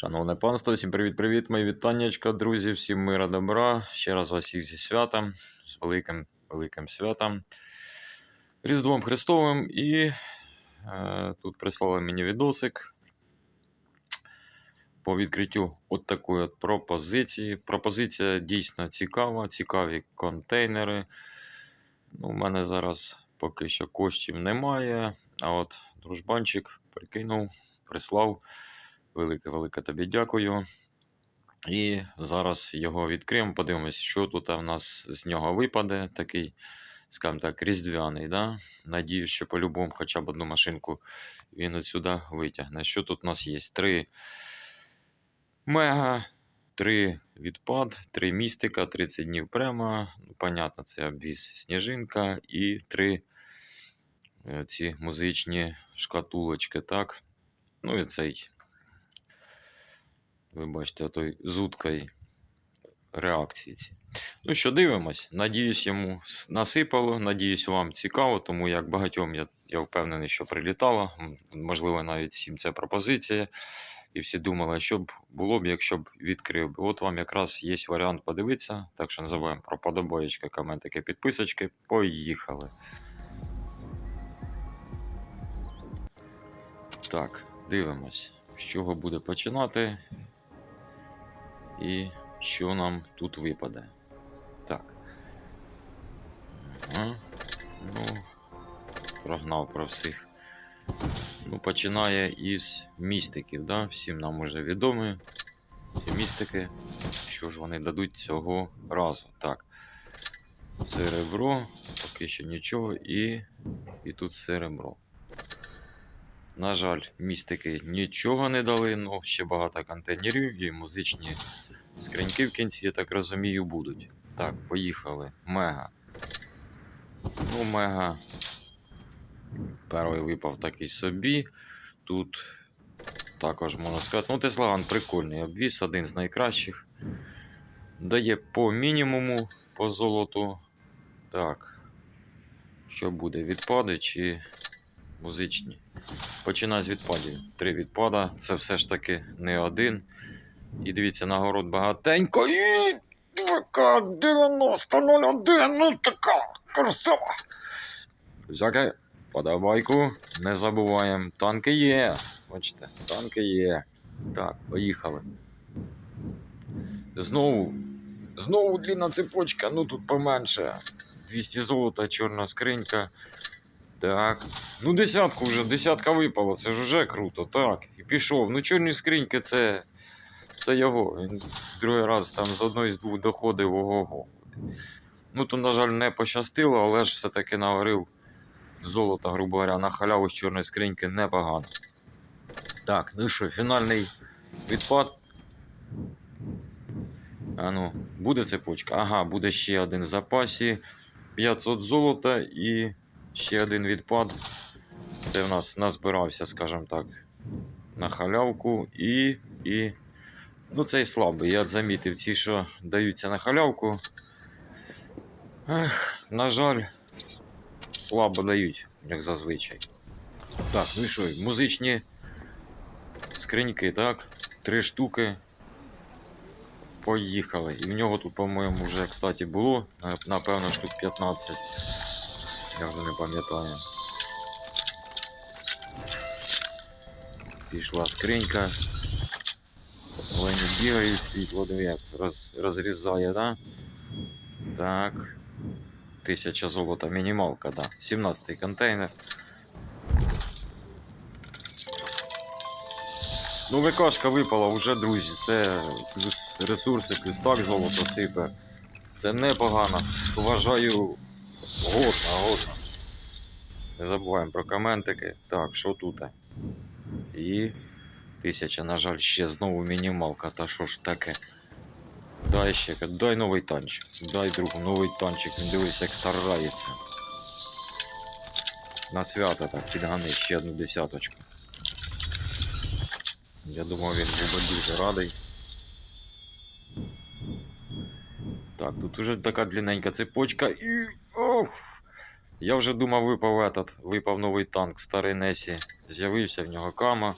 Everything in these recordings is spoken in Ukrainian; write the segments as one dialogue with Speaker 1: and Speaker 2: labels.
Speaker 1: Шановне панство, всім привіт-привіт, мої вітаннячка, друзі, всім мира добра. Ще раз вас всіх зі святом, з великим великим святом. Різдвом Христовим і е, тут прислали мені відосик по відкриттю от такої от пропозиції. Пропозиція дійсно цікава, цікаві контейнери. Ну, у мене зараз поки що коштів немає, а от дружбанчик прикинув, прислав. Велике-велике тобі дякую. І зараз його відкриємо, подивимось, що тут в нас з нього випаде. Такий, скажімо так, різдвяний. Да? Надіюсь, що по-любому хоча б одну машинку він отсюди витягне. Що тут у нас є? Три мега, три відпад, три містика, 30 днів прямо. Ну, понятно, це обвіз сніжинка і три е, ці музичні шкатулочки, так? Ну і цей ви бачите, той з уткою реакції. ці. Ну що, дивимось. Надіюсь, йому насипало. Надіюсь, вам цікаво, тому як багатьом я, я впевнений, що прилітало. Можливо, навіть всім це пропозиція. І всі думали, що б було б, якщо б відкрив. От вам якраз є варіант подивитися. Так що називаємо про подобаєчки, коментики, підписочки. Поїхали. Так, дивимось, з чого буде починати і що нам тут випаде. Так. Ага. Ну, прогнав про всіх. Ну, починає із містиків, да? всім нам уже відомі. Ці містики. Що ж вони дадуть цього разу? Так. Серебро, поки що нічого, і, і тут серебро. На жаль, містики нічого не дали, але ще багато контейнерів і музичні скриньки в кінці, я так розумію, будуть. Так, поїхали. Мега. Ну, мега. Перший випав такий собі. Тут також можна сказати. Ну, Теслаган прикольний обвіз, один з найкращих. Дає по мінімуму по золоту. Так. Що буде? Відпади чи музичні? Починаю з відпадів. Три відпада. Це все ж таки не один. І дивіться, нагород багатенько. І така 9001, ну така красава. Взяке, подобайку. Не забуваємо. Танки є. Бачите, танки є. Так, поїхали. Знову. Знову длінна цепочка, ну тут поменше. 200 золота, чорна скринька. Так. Ну, десятку вже, десятка випала, це ж уже круто, так. І пішов. Ну, чорні скриньки це. Це його. Він другий раз там з одної з двох доходив ого-го. Ну, то, на жаль, не пощастило, але ж все-таки наварив золото, грубо говоря, на халяву з чорної скриньки непогано. Так, ну що, фінальний відпад. А ну, буде цепочка? Ага, буде ще один в запасі. 500 золота і ще один відпад. Це в нас назбирався, скажімо так, на халявку і. і... Ну, цей слабий. Я замітив ті, що даються на халявку. Ех, на жаль, слабо дають, як зазвичай. Так, ну і що, музичні скриньки, так? Три штуки. Поїхали. І в нього тут, по-моєму, вже, кстати, було. Напевно, штук 15. Я вже не пам'ятаю. Пішла скринька. Вони бігають, світло дві роз, розрізає, да? Так. Тисяча золота мінімалка, да. 17 контейнер. Ну, ВКшка випала вже, друзі. Це плюс ресурси, плюс так золото сипе. Це непогано. Вважаю годно, годно. Не забуваємо про коментики. Так, що тут? І тисяча, на жаль, ще знову мінімалка. Та що ж таке? Дай ще, дай новий танчик. Дай другу новий танчик. Він дивись, як старається. На свято так, підгани ще одну десяточку. Я думав, він би дуже радий. Так, тут уже така длинненька цепочка і. Ох! Я вже думав, випав этот, випав новий танк старий Несі. З'явився в нього кама.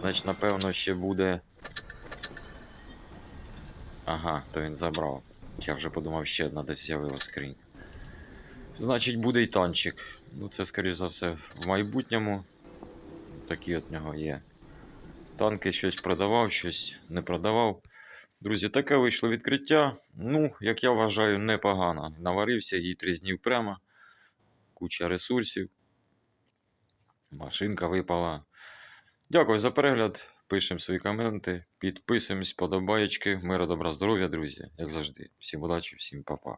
Speaker 1: Значить, напевно, ще буде Ага, то він забрав. Я вже подумав, ще одна десь з'явилась скринь. Значить, буде й танчик. Ну, це, скоріш за все, в майбутньому. Такі от нього є. Танки щось продавав, щось не продавав. Друзі, таке вийшло відкриття. Ну, як я вважаю, непогано. Наварився її трізнів прямо. Куча ресурсів. Машинка випала. Дякую за перегляд. Пишемо свої коменти, підписуємось, подобаєчки. Мира, добра, здоров'я, друзі, як завжди. Всім удачі, всім па-па.